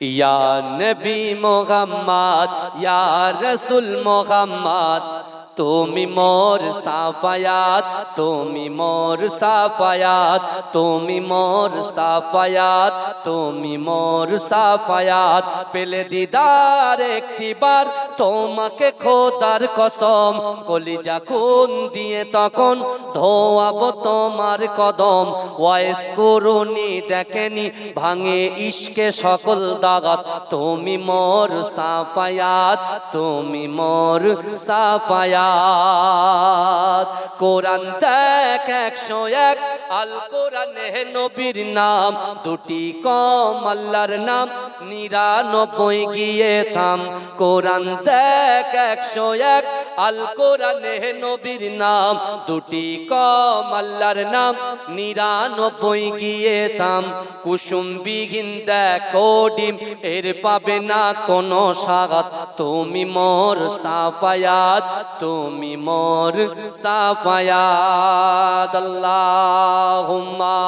ইয়া নবী মোহাম্মদ, ইয়া রসুল মোহাম্মদ, তুমি মোর সাফায়াত, তুমি মোর সাফায়াত, তুমি মোর সাফায়াত, তুমি মোর সাফায়াত। পেলে দিদার একটি বার তোমাকে খোদার কসম, কলিজা খুন দিয়ে তখন ধোয়াব তোমার কদম। ওয়াইস করুনি, দেখেনি, ভাঙে ইশকে সকল দাগাত। তুমি মোর সাফায়াত, তুমি মোর সাফায়াত। কোরআন দেখ একশো এক, আল কোরআনে নবীর নাম। দুটি কম আল্লাহর নাম, নিরানব্বই গিয়ে থাম। কোরআন দেখ একশো এক। আল কোরআনে নবীর নাম, দুটি কম আল্লাহর নাম, নিরানব্বই গিয়ে থাম কুসুম বিহীন দেখো ডিম, এর পাবে না কোনো সাগাত তুমি মোর সাফায়াত, তুমি মোর সাফায়াত। আল্লাহুম্মা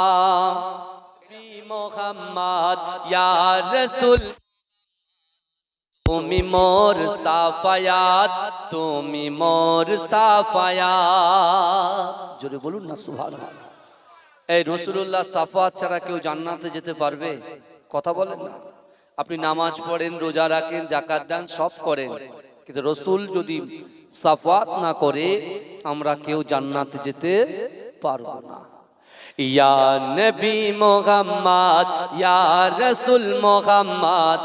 বি মোহাম্মদ, ইয়া রাসূল। তুমি মোর সাফায়াত, তুমি মোর সাফায়াত। জোরে বলুন না, সুবহানাল্লাহ। এই রসুল্লাহ সাফাত ছাড়া কেউ জান্নাতে যেতে পারবে? কথা বলেন না। আপনি নামাজ পড়েন, রোজা রাখেন জাকাত দেন, সব করেন। কিন্তু রসুল যদি সাফাত না করে, আমরা কেউ জান্নাতে যেতে পারব না। ইয়া নবী মোহাম্মদ, ইয়া রসুল মোহাম্মদ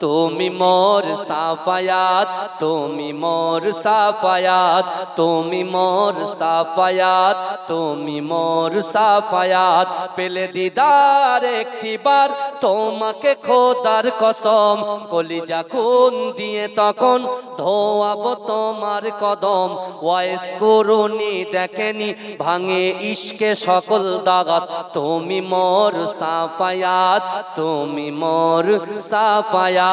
তুমি মোর সাফায়াত, তুমি মোর সাফায়াত, তুমি মোর সাফায়াত, তুমি মোর সাফায়াত। পেলে দিদার একটি বার তোমাকে খোদার কসম, কলিজা খুন দিয়ে তখন ধোয়াবো তোমার কদম। ওয়াইস করুনি দেখেনি, ভাঙে ইশকে সকল দাগাত। তুমি মোর সাফায়াত, তুমি মোর সাফায়াত।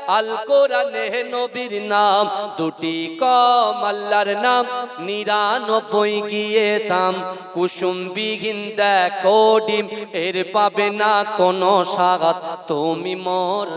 আল কোরআনে নবীর নাম, দুটি কম আল্লাহর নাম, নিরানব্বই গিয়ে থাম কুসুম বিহীন দেখো ডিম, এর পাবে না কোনো সাগাত তুমি মোর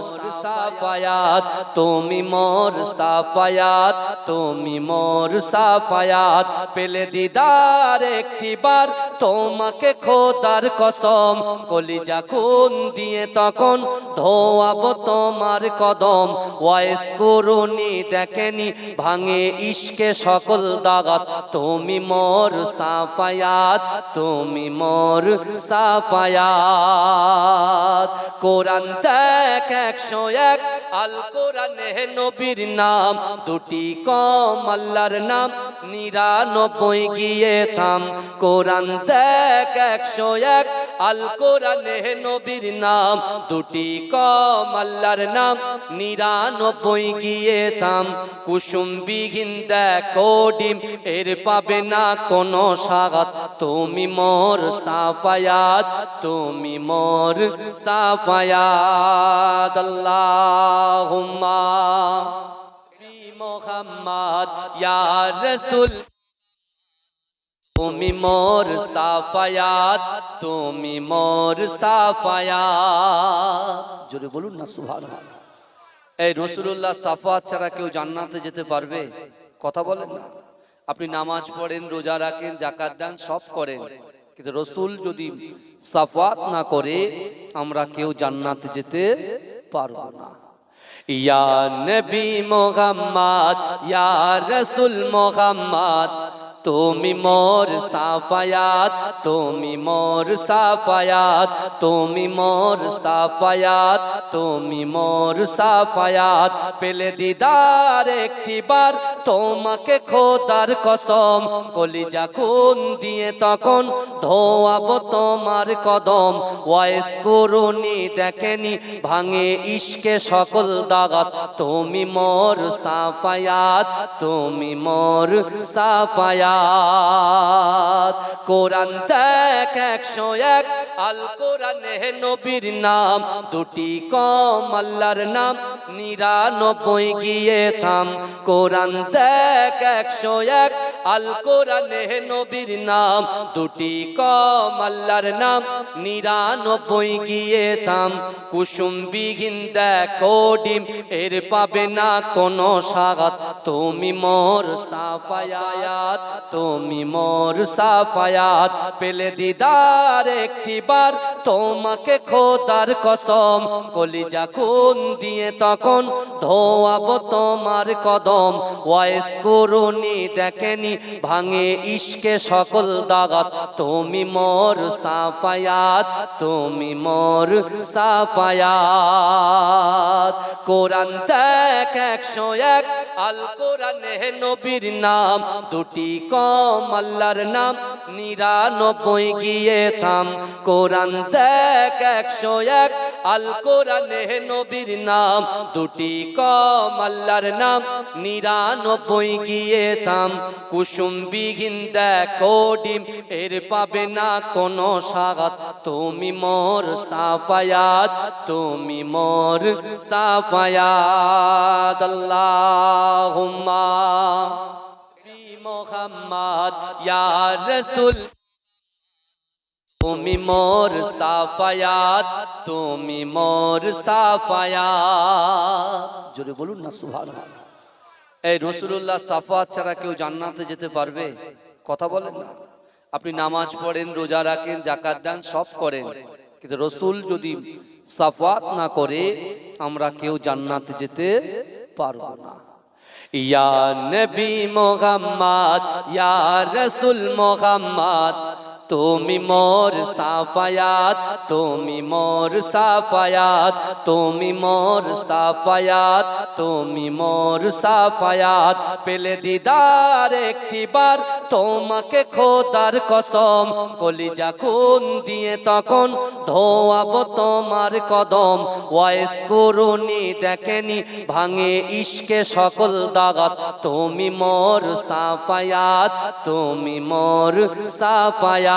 সাফায়াত, তুমি মোর সাফায়াত, তুমি মোর সাফায়াত। পেলে দিদার একটি বার, তোমাকে খোদার কসম। কলিজা খুন দিয়ে তখন ধোয়াব তোমার কদম। ওয়াইস করুনি দেখেনি, ভাঙে ইশকে সকল দাগাত। তুমি মোর সাফায়াত, তুমি মোর সাফায়াত। কোরআন দেখ একশো এক, আল কোরআনে নবীর নাম। দুটি কম আল্লাহর নাম, নিরানব্বই গিয়ে থাম। কোরআন দেখ একশো এক, আল কোরআনে নবীর নাম। দুটি কম আল্লাহর নাম নিরানব্বই গিয়ে থাম কুসুম বিহীন দেখো ডিম, এর পাবে না কোনো সাগাত। তুমি মোর সাফায়াত, তুমি মোর সাফায়াত। আল্লাহুম্মা মোহাম্মদ, ইয়া রাসূল। তুমি মোর সাফায়াত, তুমি মোর সাফায়াত। জোরে বলুন না, সুবহানাল্লাহ। এই রসুল্লাহ সাফাত ছাড়া কেউ জান্নাতে যেতে পারবে? কথা বলেন না। আপনি নামাজ পড়েন, রোজা রাখেন জাকাত দেন, সব করেন। কিন্তু রসুল যদি সাফাত না করে, আমরা কেউ জান্নাতে যেতে পারব না। ইয়া নবী মোহাম্মদ, ইয়া রসুল মোহাম্মদ তুমি মোর সাফায়াত, তুমি মোর সাফায়াত, তুমি মোর সাফায়াত, তুমি মোর সাফায়াত। পেলে দিদার একটি বার তোমাকে খোদার কসম, কলিজা খুন দিয়ে তখন ধোয়াবো তোমার কদম। ওয়াইস করুনি, দেখেনি, ভাঙে ইশকে সকল দাগাত। তুমি মোর সাফায়াত, তুমি মোর সাফায়াত। হায়াত কোরআন দেখ একশো এক, আল কোরআনে নবীর নাম, দুটি কম আল্লাহর নাম, নিরানব্বই গিয়ে থাম। কোরআন দেখ একশো এক, আল কোরআনে নবীর নাম, দুটি কম আল্লাহর নাম, নিরানব্বই গিয়ে থাম। কুসুম বিঘিন দেখো ডিম, এর পাবে না কোনো সাগাত তুমি মোর সাফায়াত, তুমি মোর সাফায়াত পেলে দিদার একটি বার তোমাকে খোদার কসম, কলিজা খুন দিয়ে তখন ধোয়াবো তোমার কদম। ওয়াইস করুনি, দেখেনি, ভাঙে ইশকে সকল দাগাত। তুমি মোর সাফায়াত, তুমি মোর সাফায়াত। কোরআন দেখ একশো এক, আল কোরআনে নবীর নাম। দুটি কম আল্লাহর নাম নিরানব্বই গিয়ে থাম। কোরআন দেখ একশো এক, আল কোরআনে নবীর নাম। দুটি কম আল্লাহর নাম, নিরানব্বই গিয়ে থাম। কুসুম বিঘিন দেখো ডিম, এর পাবে না কোনো সাগাত তুমি মোর সাফায়াত, তুমি মোর সাফায়াত। আল্লাহুম্মা বি মোহাম্মদ, ইয়া তুমি মোর সাফায়াত, তুমি মোর সাফায়াত। জোরে বলুন না, সুবহানাল্লাহ। এই রসুল্লাহ সাফাত ছাড়া কেউ জান্নাতে যেতে পারবে? কথা বলেন না। আপনি নামাজ পড়েন, রোজা রাখেন জাকাত দেন, সব করেন। কিন্তু রসুল যদি সাফাত না করে, আমরা কেউ জান্নাতে যেতে পারব না। ইয়া নবী মোহাম্মদ ইয়া রসুল মোহাম্মদ তুমি মোর সাফায়াত, তুমি মোর সাফায়াত, তুমি মোর সাফায়াত, তুমি মোর সাফায়াত। পেলে দিদার একটি বার তোমাকে খোদার কসম, কলিজা খুন দিয়ে তখন ধোয়াবো তোমার কদম। ওয়াইস করুনি দেখেনি, ভাঙে ইশকে সকল দাগাত। তুমি মোর সাফায়াত, তুমি মোর সাফায়াত।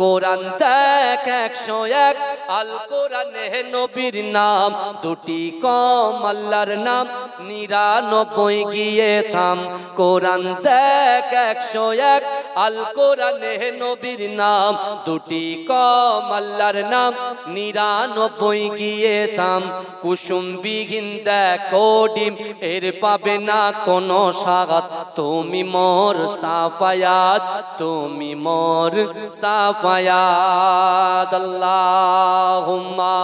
কোরআন দেখ একশো এক, আল কোরআনে নবীর নাম। দুটি কম আল্লাহর নাম, নিরানব্বই গিয়ে থাম। কোরআন দেখ একশো এক, আল কোরআনে নবীর নাম। দুটি কম আল্লাহর নাম, নিরানব্বই গিয়ে থাম। কুসুম বিঘিন দেখো ডিম, এর পাবে না কোনো সাগাত তুমি মোর সাফায়াত তুমি মোর সাফায়াত আল্লাহুম্মা।